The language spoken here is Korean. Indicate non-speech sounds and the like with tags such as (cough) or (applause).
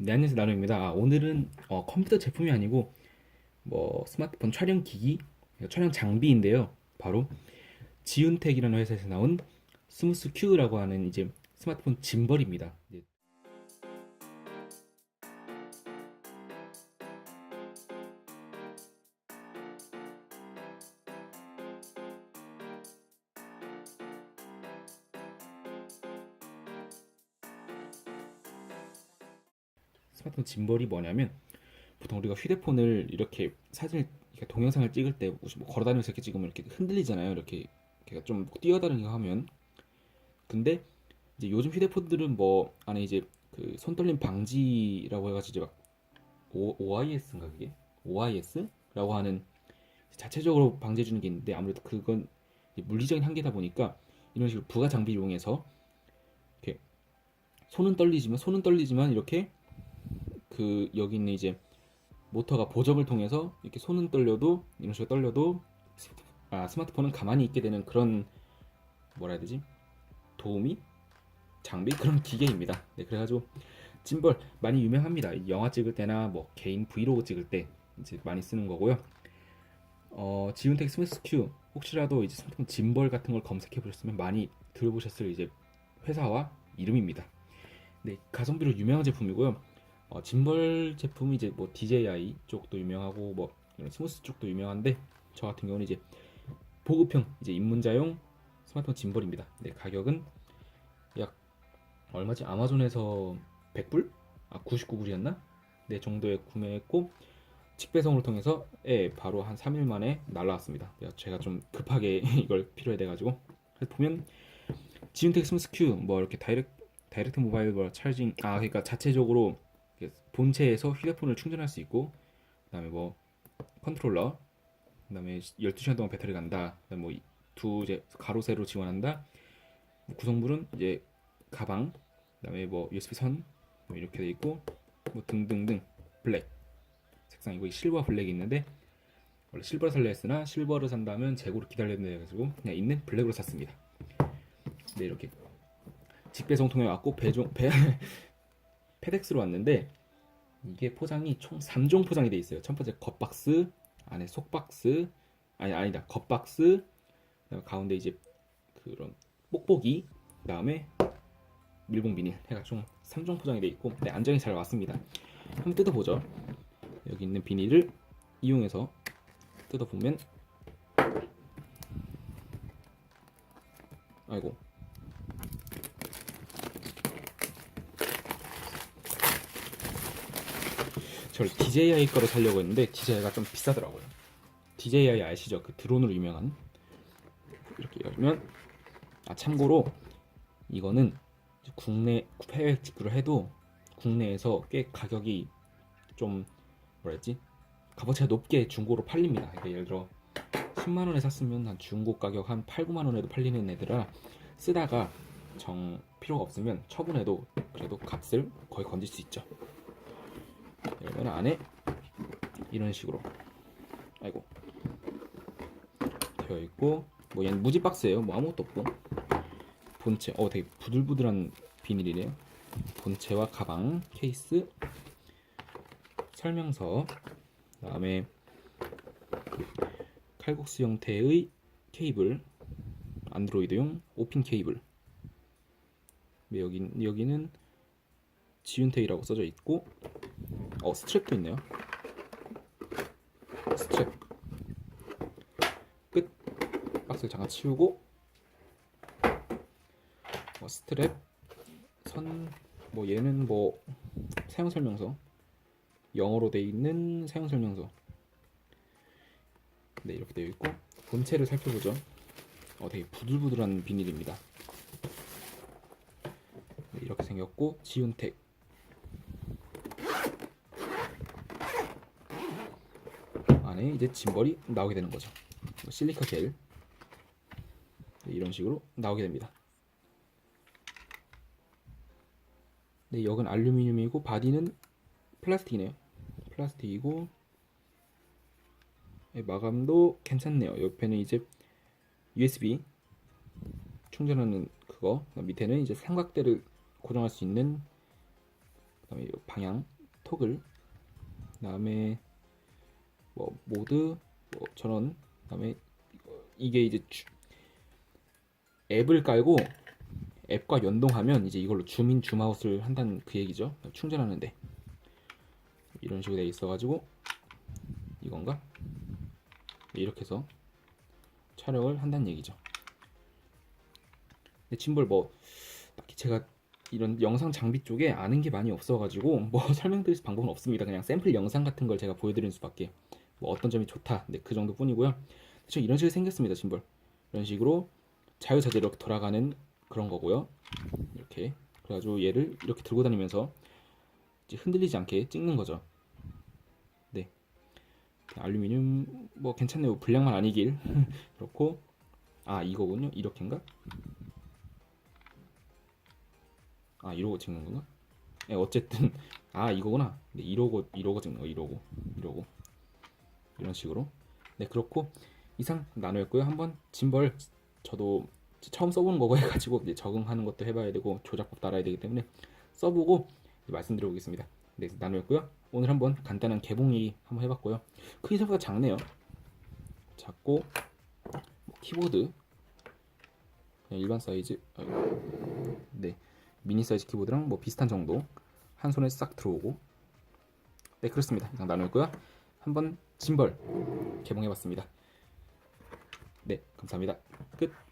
네, 안녕하세요 나노입니다. 아, 오늘은 어, 컴퓨터 제품이 아니고 뭐 스마트폰 촬영 기기, 촬영 장비인데요. 바로 지윤텍이라는 회사에서 나온 스무스 Q라고 하는 이제 스마트폰 짐벌입니다. 스마트폰 짐벌이 뭐냐면 보통 우리가 휴대폰을 이렇게 사진을 이렇게 동영상을 찍을 때뭐 걸어다니면서 이렇게 찍으면 이렇게 흔들리잖아요. 이렇게 이렇게 좀 뛰어다니는 하면 근데 이제 요즘 휴대폰들은 뭐 안에 이제 그 손떨림 방지라고 해가지고 막 O, OIS인가 그게 OIS라고 하는 자체적으로 방지해 주는 게 있는데 아무래도 그건 물리적인 한계다 보니까 이런 식으로 부가 장비를 이용해서 이렇게 손은 떨리지만 손은 떨리지만 이렇게 그 여기 있는 이제 모터가 보정을 통해서 이렇게 손은 떨려도 이런 식으로 떨려도 아 스마트폰은 가만히 있게 되는 그런 뭐라 해야 되지 도우미 장비 그런 기계입니다. 네 그래가지고 짐벌 많이 유명합니다. 영화 찍을 때나 뭐 개인 브이로그 찍을 때 이제 많이 쓰는 거고요. 어 지훈텍 스미스 큐 혹시라도 이제 스마트폰 짐벌 같은 걸 검색해 보셨으면 많이 들어보셨을 이제 회사와 이름입니다. 네 가성비로 유명한 제품이고요. 어, 짐벌 제품이 이제 뭐 DJI 쪽도 유명하고 뭐 이런 스무스 쪽도 유명한데 저 같은 경우는 이제 보급형 이제 입문자용 스마트폰 짐벌입니다. 네, 가격은 약 얼마지? 아마존에서 100불? 아 99불이었나? 네 정도에 구매했고 직배송을 통해서 예, 바로 한 3일 만에 날라왔습니다. 네, 제가 좀 급하게 (laughs) 이걸 필요해 돼가지고 그래서 보면 지윤텍 스무스 큐 뭐 이렇게 다이렉트 다이렉트 모바일 뭐 찰징 아 그러니까 자체적으로 본체에서 휴대폰을 충전할 수 있고 그다음에 뭐 컨트롤러 그다음에 12시간 동안 배터리 간다 그다음에 뭐두 이제 가로 세로 지원한다. 뭐 구성물은 이제 가방 그다음에 뭐 USB 선 뭐 이렇게 돼 있고 뭐 등등등 블랙 색상이고 이 실버 블랙이 있는데 원래 실버를 살려 했으나 실버를 산다면 재고를 기다려야 된다 해가지고 그냥 있는 블랙으로 샀습니다. 네 이렇게. 직배송 통해 왔고 배송 배 페덱스로 왔는데 이게 포장이 총 3종 포장이 돼 있어요. 첫 번째 겉박스, 안에 속박스, 아니 아니다. 겉박스, 가운데 이제 그런 뽁뽁이, 그다음에 밀봉 비닐 해가 총 3종 포장이 돼 있고 네, 안정이 잘 왔습니다. 한번 뜯어보죠. 여기 있는 비닐을 이용해서 뜯어보면 아이고 저를 DJI 거를 사려고 했는데 DJI가 좀 비싸더라고요. DJI 아시죠? 그 드론으로 유명한 이렇게 열면 아 참고로 이거는 국내 해외 직구를 해도 국내에서 꽤 가격이 좀 뭐랬지 값어치가 높게 중고로 팔립니다. 그러니까 예를 들어 10만 원에 샀으면 한 중고 가격 한 8, 9만 원에도 팔리는 애들아 쓰다가 정 필요가 없으면 처분해도 그래도 값을 거의 건질 수 있죠. 그러면 안에 이런 식으로. 아이고. 되어 있고 뭐 얘는 무지 박스예요. 뭐 아무것도 없고. 본체. 어 되게 부들부들한 비닐이네요. 본체와 가방 케이스 설명서 그다음에 칼국수 형태의 케이블 안드로이드용 5핀 케이블. 네, 여기 여기는 지윤테이라고 써져 있고 어 스트랩도 있네요. 스트랩. 끝. 박스를 잠깐 치우고. 어, 스트랩. 선. 뭐 얘는 뭐 사용 설명서. 영어로 돼 있는 사용 설명서. 네 이렇게 되어 있고. 본체를 살펴보죠. 어 되게 부들부들한 비닐입니다. 네, 이렇게 생겼고. 지운텍 안에 이제 짐벌이 나오게 되는 거죠. 뭐 실리카 겔 네, 이런 식으로 나오게 됩니다. 네, 역은 알루미늄이고 바디는 플라스틱이네요. 플라스틱이고 네, 마감도 괜찮네요. 옆에는 이제 USB 충전하는 그거 밑에는 이제 삼각대를 고정할 수 있는 그다음에 이 방향 토글 그다음에 뭐 모드 뭐 전원 그다음에 이게 이제 주- 앱을 깔고 앱과 연동하면 이제 이걸로 줌인 줌아웃을 한다는 그 얘기죠. 충전하는데 이런 식으로 돼 있어가지고 이건가? 네, 이렇게 해서 촬영을 한다는 얘기죠. 근데 짐벌 뭐 딱히 제가 이런 영상 장비 쪽에 아는 게 많이 없어가지고 뭐 (laughs) 설명드릴 방법은 없습니다. 그냥 샘플 영상 같은 걸 제가 보여드리는 수밖에 뭐 어떤 점이 좋다, 네, 그 정도뿐이고요. 대충 이런 식으로 생겼습니다, 짐벌. 이런 식으로 자유자재로 이렇게 돌아가는 그런 거고요. 이렇게 그래가지고 얘를 이렇게 들고 다니면서 흔들리지 않게 찍는 거죠. 네. 알루미늄 뭐 괜찮네요. 불량만 아니길 (laughs) 그렇고 아 이거군요. 이렇게인가? 아 이러고 찍는 건가? 네, 어쨌든 아 이거구나. 네, 이러고 이러고 찍는 거 이러고 이러고 이런 식으로 네 그렇고 이상 나누었고요. 한번 짐벌 저도 처음 써보는 거고 해가지고 이제 적응하는 것도 해봐야 되고 조작법 따라야 되기 때문에 써보고 말씀드려보겠습니다. 네 나누었고요. 오늘 한번 간단한 개봉 얘기 한번 해봤고요. 크기 생각보다 작네요. 작고 뭐 키보드 그냥 일반 사이즈. 네 미니 사이즈 키보드랑 뭐 비슷한 정도 한 손에 싹 들어오고 네 그렇습니다. 이상 나누었고요. 한번 짐벌 개봉해봤습니다. 네 감사합니다. 끝.